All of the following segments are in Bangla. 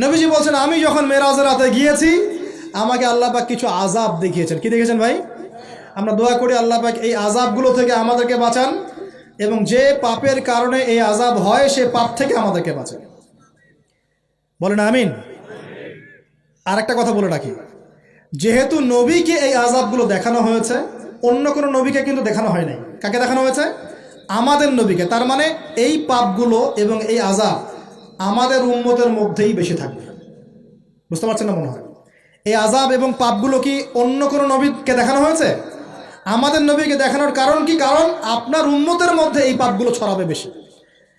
নবীজি বলছেন, আমি যখন মেরাজের রাতে গিয়েছি, আমাকে আল্লাহ পাক কিছু আজাব দেখিয়েছেন। কি দেখেছেন ভাই? আমরা দোয়া করি আল্লাহ পাক এই আজাবগুলো থেকে আমাদেরকে বাঁচান এবং যে পাপের কারণে এই আজাব হয়, সে পাপ থেকে আমাদেরকে বাঁচান। বলেন, আমিন। আর একটা কথা বলে রাখি। যেহেতু নবীকে এই আজাবগুলো দেখানো হয়েছে, অন্য কোনো নবীকে কিন্তু দেখানো হয় নাই। কাকে দেখানো হয়েছে? আমাদের নবীকে। তার মানে এই পাপগুলো এবং এই আজাব আমাদের উম্মতের মধ্যেই বেশি থাকবে। বুঝতে পারছেন না মনে হয়? এই আজাব এবং পাপগুলো কি অন্য কোনো নবীকে দেখানো হয়েছে? আমাদের নবীকে দেখানোর কারণ কি? কারণ আপনার উম্মতের মধ্যে এই পাপগুলো ছড়াবে বেশি।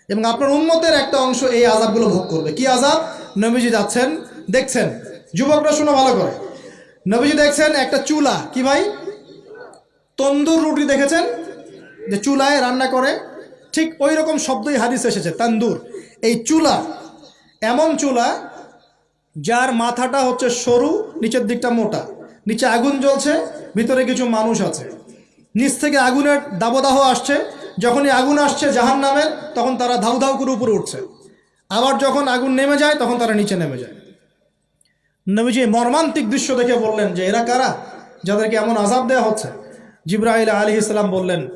এবং আপনার উম্মতের একটা অংশ এই আজাবগুলো ভোগ করবে। কি আজাব নবীজি যাচ্ছেন, দেখছেন, যুবকরা শুনো ভালো করে। নবীজি দেখছেন একটা চুলা। কি ভাই? তন্দুর রুটি দেখেছেন? যে চুলায় রান্না করে, ঠিক ওই রকম শব্দই হাদিস এসেছে, তান্দুর। এই চুলা এমন চুলা যার মাথাটা হচ্ছে সরু, নিচের দিকটা মোটা। নিচে আগুন জ্বলছে, ভিতরে কিছু মানুষ আছে। নিচ থেকে আগুনের দাবদাহ আসছে। যখনই আগুন আসছে জাহান নামের তখন তারা ধাউ ধাউ করে উপরে উঠছে। আবার যখন আগুন নেমে যায়, তখন তারা নিচে নেমে যায়। নবীজি মর্মান্তিক দৃশ্য দেখে বললেন যে, এরা কারা? যাদেরকে এমন আজাব দেওয়া হচ্ছে? জিব্রাইল আলী ইসলাম বললেন,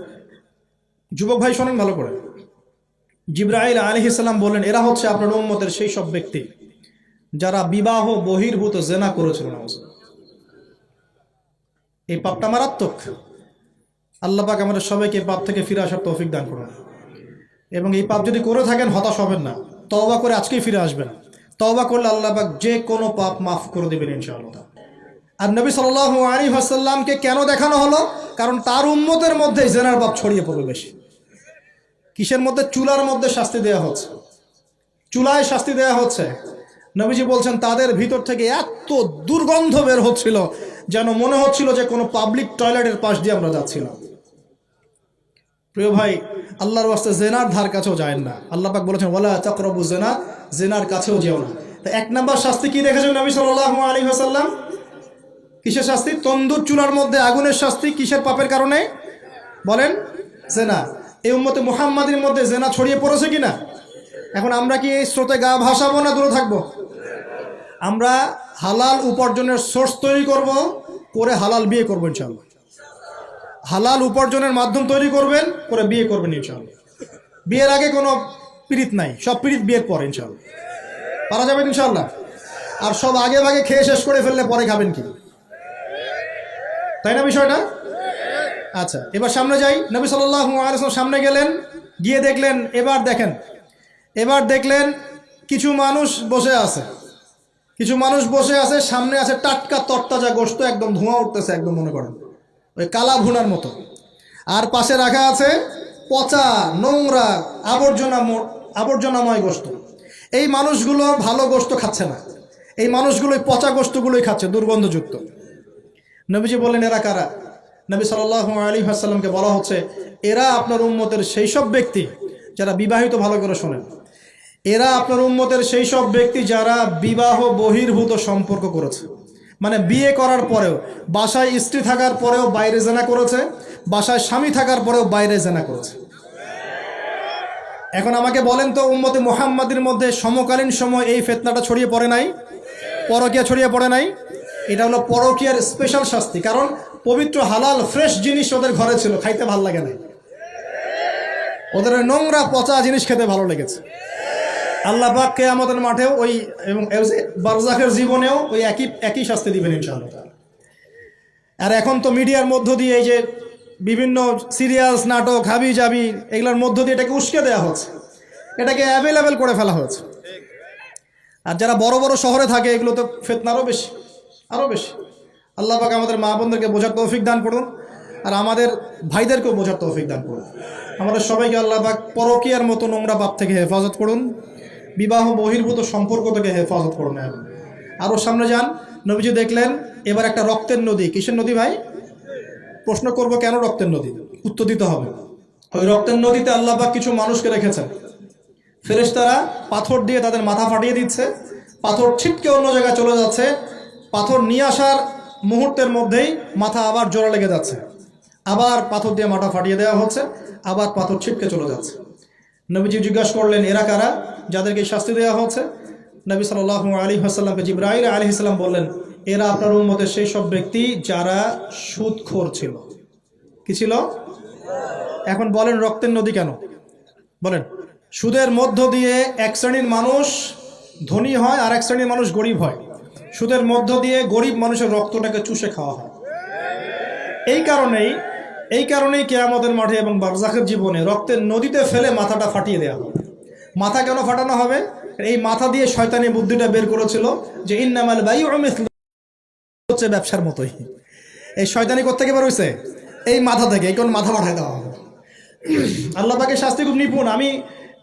যুবক ভাই, শোনেন ভালো করে। জিব্রাইল আলী ইসলাম বললেন এরা হচ্ছে আপনার উম্মতের সেই সব ব্যক্তি যারা বিবাহ, বহির্ভূত, জেনা করেছিল। এই পাপটা মারাত্মক। আল্লাহ পাক আমাদের সবাইকে পাপ থেকে ফিরে আসার তৌফিক দান করুন। এবং এই পাপ যদি করে থাকেন, হতাশ হবেন না। তওবা করে আজকেই ফিরে আসবেন। তওবা করলে আল্লাহ পাক যে কোনো পাপ মাফ করে দেবেন, ইনশাআল্লাহ। আর নবী সাল্লাল্লাহু আলাইহি ওয়াসাল্লামকে কেন দেখানো হলো? কারণ তার উম্মতের মধ্যে জেনার পাপ ছড়িয়ে পড়বে বেশি। কিসের মধ্যে? চুলার মধ্যে শাস্তি দেওয়া হচ্ছে। চুলায় শাস্তি দেওয়া হচ্ছে। নবীজি বলছেন, তাদের ভিতর থেকে এত দুর্গন্ধ বের হচ্ছিল, যেন মনে হচ্ছিল যে কোনো পাবলিক টয়লেটের পাশ দিয়ে আমরা যাচ্ছিলাম। প্রিয় ভাই, আল্লাহর ওয়াস্তে জেনার ধার কাছেও যায় না। আল্লাহ পাক বলেছেন, ওয়ালা তাকরাবু জেনা, জেনার কাছেও যেও না। তো এক নম্বর শাস্তি কি দেখেছেন নবী সাল্লাল্লাহু আলাইহি ওয়াসাল্লাম? কিসের শাস্তি? তন্দুর চুলার মধ্যে আগুনের শাস্তি কিসের পাপের কারণে? বলেন, জেনা। এই উম্মতে মুহাম্মাদের মধ্যে জেনা ছড়িয়ে পড়েছে কিনা? এখন আমরা কি এই স্রোতে গা ভাসাবো না দূরে থাকব? আমরা হালাল উপার্জনের সোর্স তৈরি করব, করে হালাল বিয়ে করব ইনশাল্লাহ হালাল উপার্জনের মাধ্যম তৈরি করবেন, করে বিয়ে করবেন ইনশাল্লাহ বিয়ের আগে কোনো পীড়িত নাই, সব পীড়িত বিয়ের পর ইনশাল্লাহ পারা যাবে ইনশাল্লাহ আর সব আগে ভাগে খেয়ে শেষ করে ফেললে পরে খাবেন কি? তাই না বিষয়টা? আচ্ছা এবার সামনে যাই। নবী সাল্লাহ সামনে গেলেন, গিয়ে দেখলেন, এবার দেখেন, এবার দেখলেন কিছু মানুষ বসে আছে। কিছু মানুষ বসে আছে, সামনে আছে টাটকা তরতাজা গোস্ত একদম ধোঁয়া উঠতেছে, একদম মনে করেন, ওই কালা ভুনার মতো। আর পাশে রাখা আছে পচা, নোংরা, আবর্জনা আবর্জনাময় গোস্ত এই মানুষগুলো ভালো গোস্ত খাচ্ছে না। এই মানুষগুলো পচা গোস্তগুলোই খাচ্ছে, দুর্গন্ধযুক্ত। নবীজি বললেন, এরা কারা? নবী সাল্লাহ আলী হাসাল্লামকে বলা হচ্ছে, এরা আপনার উম্মতের সেই সব ব্যক্তি যারা বিবাহিত ভালো করে শোনেন। এরা আপনার উম্মতের সেই সব ব্যক্তি যারা বিবাহ বহির্ভূত সম্পর্ক করেছে। মানে বিয়ে করার পরেও, বাসায় স্ত্রী থাকার পরেও বাইরে জেনা করেছে, বাসায় স্বামী থাকার পরেও বাইরে জেনা করেছে। এখন আমাকে বলেন তো, উম্মতে মোহাম্মদের মধ্যে সমকালীন সময় এই ফেতনাটা ছড়িয়ে পড়ে নাই? পরকিয়া ছড়িয়ে পড়ে নাই? এটা হলো পরকিয়ার স্পেশাল শাস্তি। কারণ পবিত্র হালাল ফ্রেশ জিনিস ওদের ঘরে ছিল, খাইতে ভালো লাগে নাই। ওদের নোংরা পচা জিনিস খেতে ভালো লেগেছে। আল্লাহ পাক আমাদের মাঠেও ওই এবং বারজাখের জীবনেও ওই একই একই শাস্তি দিবেন ইনশাআল্লাহ। আর এখন তো মিডিয়ার মধ্য দিয়ে এই যে বিভিন্ন সিরিয়ালস, নাটক হাবি জাবি এগুলোর মধ্য দিয়ে এটাকে উস্কে দেওয়া হচ্ছে। এটাকে অ্যাভেলেবেল করে ফেলা হয়েছে আর যারা বড় বড় শহরে থাকে, এগুলো তো ফেতনা আরও বেশি আরও বেশি। আল্লাহ পাক আমাদের মা বোনদেরকে বোঝার তৌফিক দান করুন আর আমাদের ভাইদেরকেও বোঝার তৌফিক দান করুন। আমাদের সবাইকে আল্লাহ পাক পরকিয়ার মতো নোংরা পাপ থেকে হেফাজত করুন, বিবাহ বহির্ভূত সম্পর্ক থেকে হেফাজত করুন। আরও সামনে যান, নবীজি দেখলেন, এবার একটা রক্তের নদী। কিসের নদী ভাই? প্রশ্ন করব কেন রক্তের নদী? উত্তর দিতে হবে। ওই রক্তের নদীতে আল্লাহ পাক কিছু মানুষকে রেখেছেন। ফেরেশতারা পাথর দিয়ে তাদের মাথা ফাটিয়ে দিচ্ছে, পাথর ছিটকে অন্য জায়গায় চলে যাচ্ছে, পাথর নিয়ে আসার মুহূর্তের মধ্যেই মাথা আবার জোড়া লেগে যাচ্ছে। আবার পাথর দিয়ে মাথা ফাটিয়ে দেওয়া হচ্ছে, আবার পাথর ছিটকে চলে যাচ্ছে। নবীজি জিজ্ঞাসা করলেন, এরা কারা? যাদেরকে শাস্তি দেওয়া হচ্ছে। নবী সাল আলী হাসাল্লামকে জিব্রাহিল আলী ইসলাম বললেন, এরা আপনার উন্মতের সেই সব ব্যক্তি যারা সুদখোর ছিল। কি ছিল? এখন বলেন, রক্তের নদী কেন? বলেন, সুদের মধ্য দিয়ে এক শ্রেণির মানুষ ধনী হয় আর এক শ্রেণির মানুষ গরিব হয়। সুদের মধ্য দিয়ে গরিব মানুষের রক্তটাকে চুষে খাওয়া হয়। এই কারণেই এই কারণেই কেয়ামতের মাঠে এবং বারজাখের জীবনে রক্তের নদীতে ফেলে মাথাটা ফাটিয়ে দেওয়া হবে। মাথা কেন ফাটানো হবে? এই মাথা দিয়ে শয়তানি বুদ্ধিটা বের করেছিল যে ইন্নামাল বাই হচ্ছে ব্যবসার মতোই। এই শয়তানি কোথেকে বের হয়েছে এই মাথা থেকে, এই কোন মাথা পাঠায় দেওয়া হবে। আল্লাহ পাকে শাস্তি খুব নিপুণ। আমি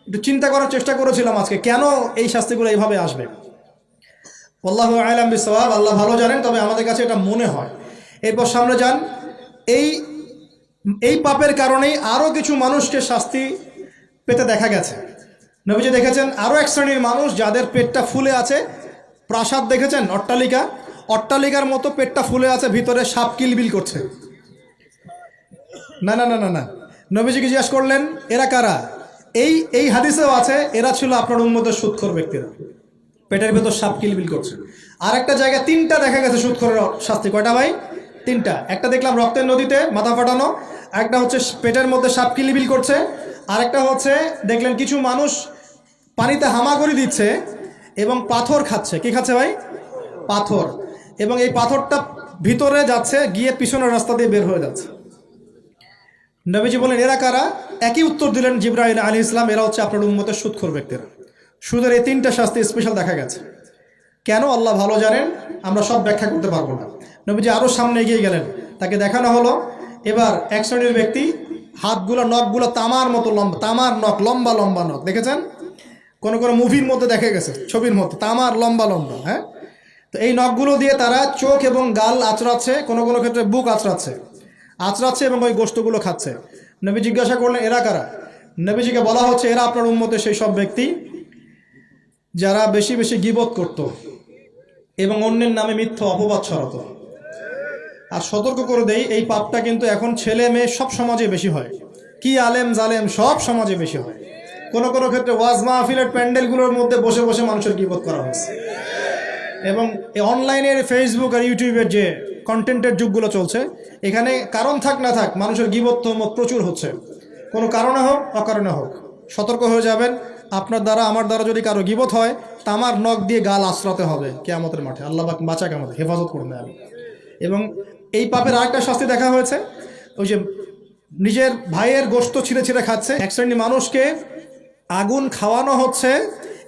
একটু চিন্তা করার চেষ্টা করেছিলাম আজকে, কেন এই শাস্তিগুলো এইভাবে আসবে? আল্লাহ আলাম বিসওয়াব, আল্লাহ ভালো জানেন, তবে আমাদের কাছে এটা মনে হয়। এরপর সামনে যান, এই এই পাপের কারণেই আরও কিছু মানুষকে শাস্তি পেতে দেখা গেছে। নবীজি দেখেছেন আরও এক শ্রেণির মানুষ যাদের পেটটা ফুলে আছে, প্রাসাদ দেখেছেন, অট্টালিকা, অট্টালিকার মতো পেটটা ফুলে আছে, ভিতরে সাপ কিলবিল করছে। না না না না না। নবীজিকে জিজ্ঞাসা করলেন, এরা কারা? এই এই হাদিসেও আছে, এরা ছিল আপনার উন্মতের সুৎখর ব্যক্তিরা। পেটের ভেতর সাপ কিলবিল করছে। আর একটা জায়গায় তিনটা দেখা গেছে সুৎখরের শাস্তি। কয়টা ভাই? তিনটা। একটা দেখলাম রক্তের নদীতে মাথা ফাটানো, একটা হচ্ছে পেটের মধ্যে সাপ কিলবিল করছে, আরেকটা হচ্ছে দেখলেন কিছু মানুষ পানিতে হামাগুড়ি দিচ্ছে এবং পাথর খাচ্ছে। কি খাচ্ছে ভাই? পাথর। এবং এই পাথরটা ভিতরে যাচ্ছে, গিয়ে পিছনের রাস্তা দিয়ে বের হয়ে যাচ্ছে। নবীজি বলেন, এরা কারা? একই উত্তর দিলেন জিব্রাহিল আলী ইসলাম এরা হচ্ছে আপনার উন্মতের সুৎখর ব্যক্তিরা। সুদের এই তিনটা শাস্তি স্পেশাল দেখা গেছে। কেন আল্লাহ ভালো জানেন? আমরা সব ব্যাখ্যা করতে পারব না। নবীজি আরও সামনে এগিয়ে গেলেন। তাকে দেখানো হলো, এবার এক শ্রেণির ব্যক্তি, হাতগুলো, নখগুলো তামার মতো লম্বা, তামার নখ, লম্বা লম্বা নখ, দেখেছেন? কোনো কোনো মুভির মধ্যে দেখা গেছে, ছবির মতো তামার লম্বা লম্বা হ্যাঁ? তো এই নখগুলো দিয়ে তারা চোখ এবং গাল আঁচড়াচ্ছে, কোনো কোনো ক্ষেত্রে বুক আঁচড়াচ্ছে আঁচড়াচ্ছে এবং ওই গোষ্ঠগুলো খাচ্ছে। নবী জিজ্ঞাসা করলেন, এরা কারা? নবীজিকে বলা হচ্ছে, এরা আপনার উন্মতে সেই সব ব্যক্তি। যারা বেশি বেশি গিবত করত এবং অন্যের নামে মিথ্যা অপবাদ ছড়াতো। আর সতর্ক করে দেই, এই পাপটা কিন্তু এখন ছেলে মেয়ে সব সমাজে বেশি হয়। কি আলেম জালেম সব সমাজে বেশি হয়। কোনো কোনো ক্ষেত্রে ওয়াজ মাহফিলের প্যান্ডেলগুলোর মধ্যে বসে বসে মানুষের গিবত করা হয়েছে। এবং অনলাইনের ফেসবুক আর ইউটিউবের যে কন্টেন্টের যুগগুলো চলছে, এখানে কারণ থাক না থাক মানুষের গিবত প্রচুর হচ্ছে। কোনো কারণে হোক, অকারণে হোক, সতর্ক হয়ে যাবেন। আপনার দ্বারা, আমার দ্বারা যদি কারও গিবত হয়, তামার নখ দিয়ে গাল আশ্রাতে হবে কেয়ামতের মাঠে। আল্লাহ পাক বাঁচাক আমাদের হেফাজত করুন আমি এবং এই পাপের আরেকটা শাস্তি দেখা হয়েছে। ওই যে নিজের ভাইয়ের গোস্ত ছিঁড়ে ছিঁড়ে খাচ্ছে। এক শ্রেণি মানুষকে আগুন খাওয়ানো হচ্ছে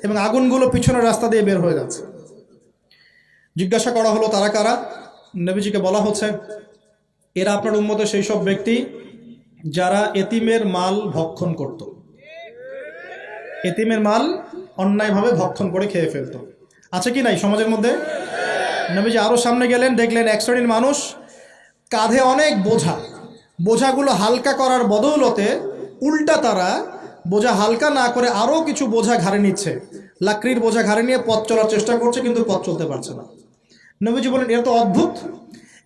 এবং আগুনগুলো পিছনের রাস্তা দিয়ে বের হয়ে যাচ্ছে। জিজ্ঞাসা করা হলো, তারা কারা? নবীজিকে বলা হচ্ছে, এরা আপনার উন্মতে সেই সব ব্যক্তি যারা এতিমের মাল ভক্ষণ করত। এতিমের মাল অন্যায়ভাবে ভক্ষণ করে খেয়ে ফেলতো। আছে কি নাই সমাজের মধ্যে? নবীজি আরও সামনে গেলেন, দেখলেন এক শ্রেণির মানুষ কাঁধে অনেক বোঝা। বোঝাগুলো হালকা করার বদৌলতে উল্টা তারা বোঝা হালকা না করে আরও কিছু বোঝা ঘাড়ে নিচ্ছে। লাকড়ির বোঝা ঘাড়ে নিয়ে পথ চলার চেষ্টা করছে, কিন্তু পথ চলতে পারছে না। নবীজি বলেন, এরা তো অদ্ভুত।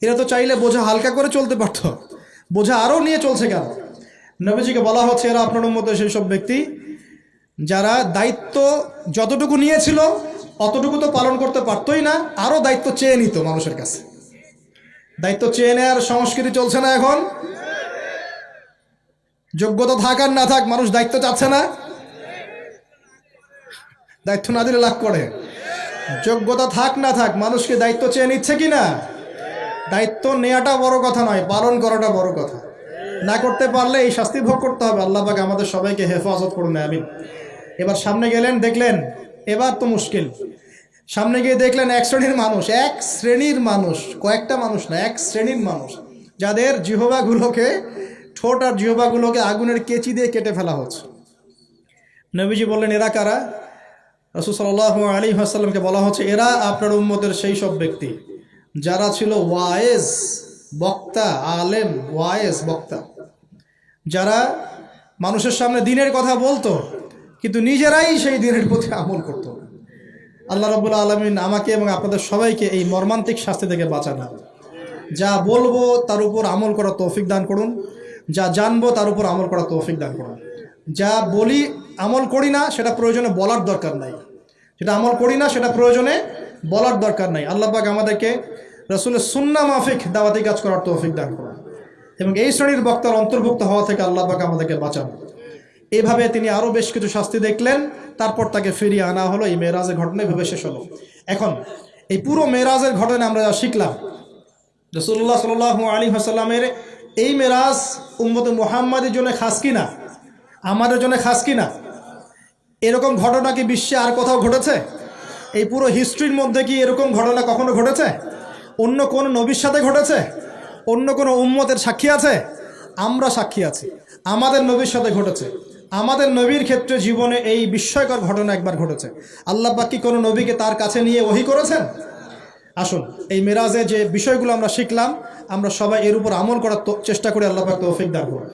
এরা তো চাইলে বোঝা হালকা করে চলতে পারত। বোঝা আরও নিয়ে চলছে কেন? নবীজিকে বলা হচ্ছে, এরা আপনার মতো সেই সব ব্যক্তি। যারা দায়িত্ব যতটুকু নিয়েছিল, অতটুকু তো পালন করতে পারতোই না, আরও দায়িত্ব চেয়ে নিত মানুষের কাছে। দায়িত্ব চেয়ে নেওয়ার সংস্কৃতি চলছে না এখন। যোগ্যতা থাক আর না থাক, মানুষ দায়িত্ব চাচ্ছে না। দায়িত্ব না দিলে লাভ করে। যোগ্যতা থাক না থাক, মানুষকে দায়িত্ব চেয়ে নিচ্ছে কি না? দায়িত্ব নেওয়াটা বড় কথা নয়, পালন করাটা বড় কথা। না করতে পারলে এই শাস্তি ভোগ করতে হবে, আল্লাহ পাক আমাদের সবাইকে হেফাজত করুন, আমিন। এবার সামনে গেলেন, দেখলেন এবার তো মুশকিল। সামনে গিয়ে দেখলেন এক শ্রেণির মানুষ, এক শ্রেণির মানুষ, কয়েকটা মানুষ না, এক শ্রেণির মানুষ, যাদের জিহবাগুলোকে, ঠোঁট আর জিহবাগুলোকে আগুনের কেচি দিয়ে কেটে ফেলা হচ্ছে। নবীজি বললেন, এরা কারা? রসুল সাল্লাহ আলী আসাল্লামকে বলা হচ্ছে, এরা আপনার উম্মতের সেই সব ব্যক্তি, যারা ছিল ওয়ায়েজ, বক্তা, আলেম, ওয়ায়েজ, বক্তা। যারা মানুষের সামনে দিনের কথা বলতো কিন্তু নিজেরাই সেই দিনের প্রতি আমল করত। আল্লাহ রবুল্লা আলমিন আমাকে এবং আপনাদের সবাইকে এই মর্মান্তিক শাস্তি থেকে বাঁচানো। যা বলব তার উপর আমল করা তৌফিক দান করুন। যা জানব তার উপর আমল করা তৌফিক দান করুন। যা বলি, আমল করি না, সেটা প্রয়োজনে বলার দরকার নাই। যেটা আমল করি না, সেটা প্রয়োজনে বলার দরকার নাই। আল্লাহ পাক আমাদেরকে রসুলের সুন্না মাফিক দাওয়াতি কাজ করার তৌফিক দান করুন। এবং এই শ্রেণির বক্তার অন্তর্ভুক্ত হওয়া থেকে আল্লাহ পাক আমাদেরকে বাঁচান। এভাবে তিনি আরও বেশ কিছু শাস্তি দেখলেন, তারপর তাকে ফিরিয়ে আনা হলো, এই মেয়েরাজের ঘটনা এভাবে শেষ হলো। এখন, এই পুরো মেয়েরাজের ঘটনা আমরা যা শিখলাম রসুল্লাহ সাল আলী হাসাল্লামের এই মেরাজ উম্মত মোহাম্মদের জন্য খাস কিনা আমাদের জন্য খাস কিনা এরকম ঘটনা কি বিশ্বে আর কোথাও ঘটেছে? এই পুরো হিস্ট্রির মধ্যে কি এরকম ঘটনা কখনো ঘটেছে? অন্য কোন নবীর সাথে ঘটেছে? অন্য কোনো উম্মতের সাক্ষী আছে? আমরা সাক্ষী আছি। আমাদের নবীর সাথে ঘটেছে। আমাদের নবীর ক্ষেত্রে জীবনে এই বিস্ময়কর ঘটনা একবার ঘটেছে। আল্লাহ কি কোনো নবীকে তার কাছে নিয়ে ওহি করেছেন? আসুন, এই মেরাজে যে বিষয়গুলো আমরা শিখলাম, আমরা সবাই এর উপর আমল করার চেষ্টা করে, আল্লাহ পাক তৌফিক করুন।